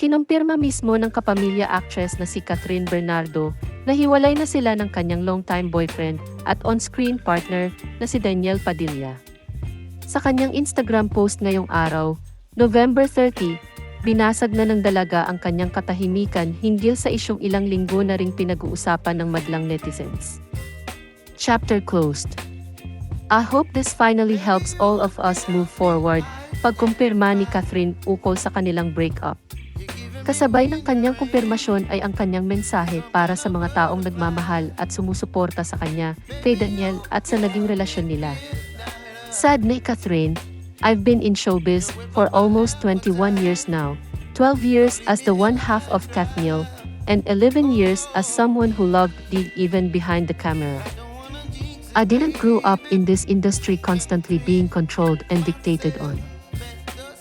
Kinumpirma mismo ng kapamilya actress na si Catherine Bernardo na hiwalay na sila ng kanyang longtime boyfriend at on-screen partner na si Daniel Padilla. Sa kanyang Instagram post ngayong araw, November 30, binasag na ng dalaga ang kanyang katahimikan hinggil sa isyong ilang linggo na ring pinag-uusapan ng madlang netizens. Chapter closed. I hope this finally helps all of us move forward, pagkumpirma ni Catherine ukol sa kanilang breakup. Kasabay ng kanyang kumpirmasyon ay ang kanyang mensahe para sa mga taong nagmamahal at sumusuporta sa kanya, kay Daniel at sa naging relasyon nila. Sad ni Catherine, I've been in showbiz for almost 21 years now, 12 years as the one half of Kathniel, and 11 years as someone who loved Dig even behind the camera. I didn't grow up in this industry constantly being controlled and dictated on.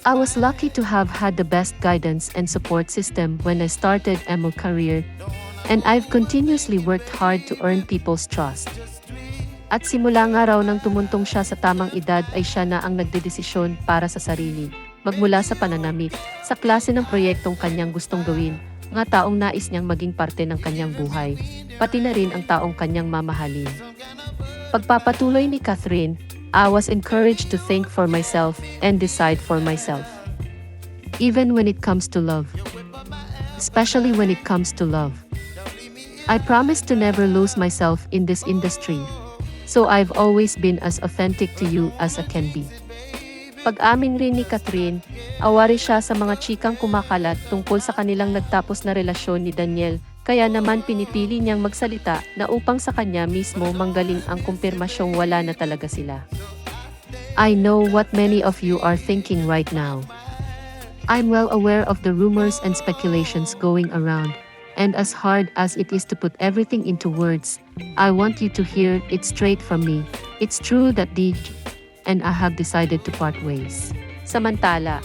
I was lucky to have had the best guidance and support system when I started MO career, and I've continuously worked hard to earn people's trust. At simula nga raw nang tumuntong siya sa tamang edad ay siya na ang nagdedesisyon para sa sarili, magmula sa pananamit, sa klase ng proyektong kanyang gustong gawin, mga taong nais niyang maging parte ng kanyang buhay, pati na rin ang taong kanyang mamahalin. Pagpapatuloy ni Catherine, I was encouraged to think for myself and decide for myself. Even when it comes to love. Especially when it comes to love. I promise to never lose myself in this industry. So I've always been as authentic to you as I can be. Pag-amin rin ni Catherine, awari siya sa mga chikang kumakalat tungkol sa kanilang nagtapos na relasyon ni Daniel, kaya naman pinipili niyang magsalita na upang sa kanya mismo manggaling ang kumpirmasyong wala na talaga sila. I know what many of you are thinking right now. I'm well aware of the rumors and speculations going around, and as hard as it is to put everything into words, I want you to hear it straight from me. It's true that the and I have decided to part ways. Samantala,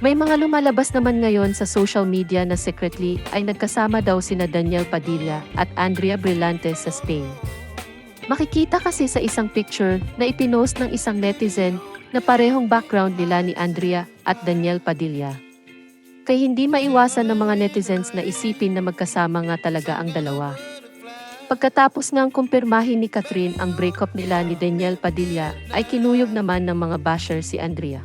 may mga lumalabas naman ngayon sa social media na secretly ay nagkasama daw sina Daniel Padilla at Andrea Brillantes sa Spain. Makikita kasi sa isang picture na ipinost ng isang netizen na parehong background nila ni Andrea at Daniel Padilla. Kaya hindi maiwasan ng mga netizens na isipin na magkasama nga talaga ang dalawa. Pagkatapos ngang kumpirmahin ni Catherine ang breakup nila ni Daniel Padilla, ay kinuyog naman ng mga basher si Andrea.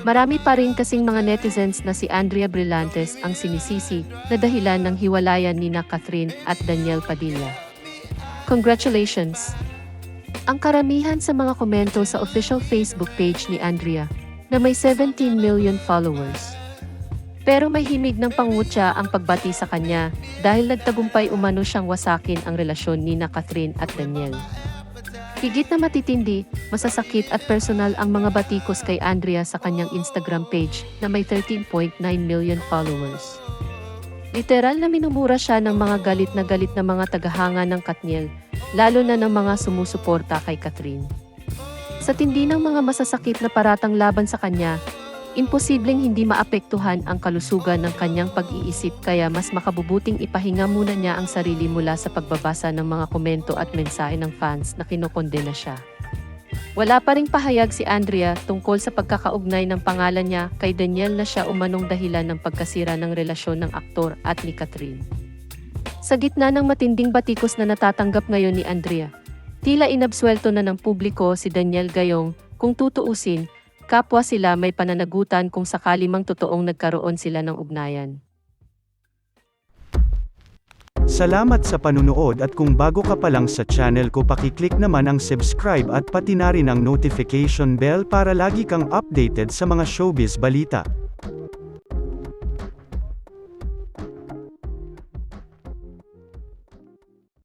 Marami pa rin kasing mga netizens na si Andrea Brillantes ang sinisisi na dahilan ng hiwalayan ni na Catherine at Daniel Padilla. Congratulations! Ang karamihan sa mga komento sa official Facebook page ni Andrea na may 17 million followers. Pero may himig ng pangutya ang pagbati sa kanya dahil nagtagumpay umano siyang wasakin ang relasyon ni na Catherine at Daniel. Higit na matitindi, masasakit at personal ang mga batikos kay Andrea sa kanyang Instagram page na may 13.9 million followers. Literal na minumura siya ng mga galit na galit na mga tagahanga ng Katniel, lalo na ng mga sumusuporta kay Catherine. Sa tindi ng mga masasakit na paratang laban sa kanya, imposibleng hindi maapektuhan ang kalusugan ng kanyang pag-iisip kaya mas makabubuting ipahinga muna niya ang sarili mula sa pagbabasa ng mga komento at mensahe ng fans na kinokondena siya. Wala pa ring pahayag si Andrea tungkol sa pagkakaugnay ng pangalan niya kay Daniel na siya umanong dahilan ng pagkasira ng relasyon ng aktor at ni Catherine. Sa gitna ng matinding batikos na natatanggap ngayon ni Andrea, tila inabswelto na ng publiko si Daniel Gayong kung tutuusin, kapwa sila may pananagutan kung sakali mang totoong nagkaroon sila ng ugnayan. Salamat sa panunood at kung bago ka pa lang sa channel ko pakiclick naman ang subscribe at pati na rin ang notification bell para lagi kang updated sa mga showbiz balita.